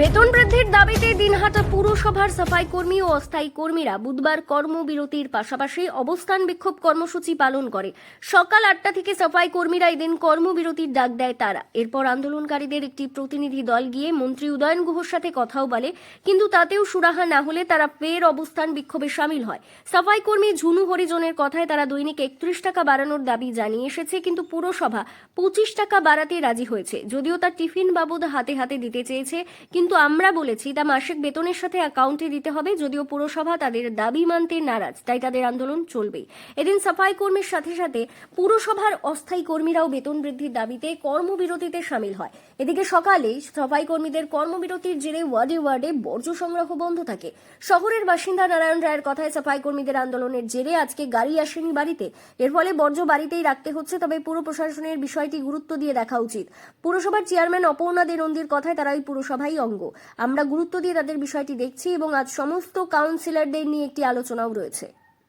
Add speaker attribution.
Speaker 1: বেতন বৃদ্ধির দাবিতে দিনহাটা পুরসভার সাফাই কর্মী ও অস্থায়ী কর্মীরা বুধবার কর্মবিরতির পাশাপাশি অবস্থান বিক্ষোভ কর্মসূচি পালন করে। সকাল আটটা থেকে সাফাই কর্মীরা এদিন কর্মবিরতির ডাক দেয় তারা। এরপর আন্দোলনকারীদের একটি প্রতিনিধি দল গিয়ে মন্ত্রী উদয়ন গুহর সাথে কথাও বলে, কিন্তু তাতেও সুরাহা না হলে তারা ফের অবস্থান বিক্ষোভে সামিল হয়। সাফাই কর্মী ঝুনু হরিজনের কথায় তারা দৈনিক একত্রিশ টাকা বাড়ানোর দাবি জানিয়ে এসেছে, কিন্তু পুরসভা পঁচিশ টাকা বাড়াতে রাজি হয়েছে। যদিও তার টিফিন বাবদ হাতে হাতে দিতে চেয়েছে, কিন্তু আমরা বলেছি, তা মাসিক বেতনের সাথে অ্যাকাউন্টে দিতে হবে, যদিও পুরসভা তাদের দাবি মানতে নারাজ, তাই তাদের আন্দোলন চলবেই। এদিন সাফাই কর্মীর সাথে সাথে পুরসভার অস্থায়ী কর্মীরাও বেতন বৃদ্ধির দাবিতে কর্মবিরতিতে সামিল হয়। এদিকে সকালে সাফাই কর্মীদের কর্মবিরতির জেরে ওয়ার্ডে ওয়ার্ডে বর্জ্য সংগ্রহ বন্ধ থাকে। শহরের বাসিন্দা নারায়ণ রায়ের কথায় সাফাই কর্মীদের আন্দোলনের জেরে আজকে গাড়ি আসেনি বাড়িতে। এর ফলে বর্জ্য বাড়িতেই রাখতে হচ্ছে, তবে পুর প্রশাসনের বিষয়টি গুরুত্ব দিয়ে দেখা উচিত। পুরসভার চেয়ারম্যান অপর্ণা দে নন্দীর কথায় তারা ওই পুরসভাই অঙ্গ আমরা গুরুত্ব দিয়ে তাদের বিষয়টি দেখছি এবং আজ সমস্ত কাউন্সিলরদের নিয়ে একটি আলোচনাও রয়েছে।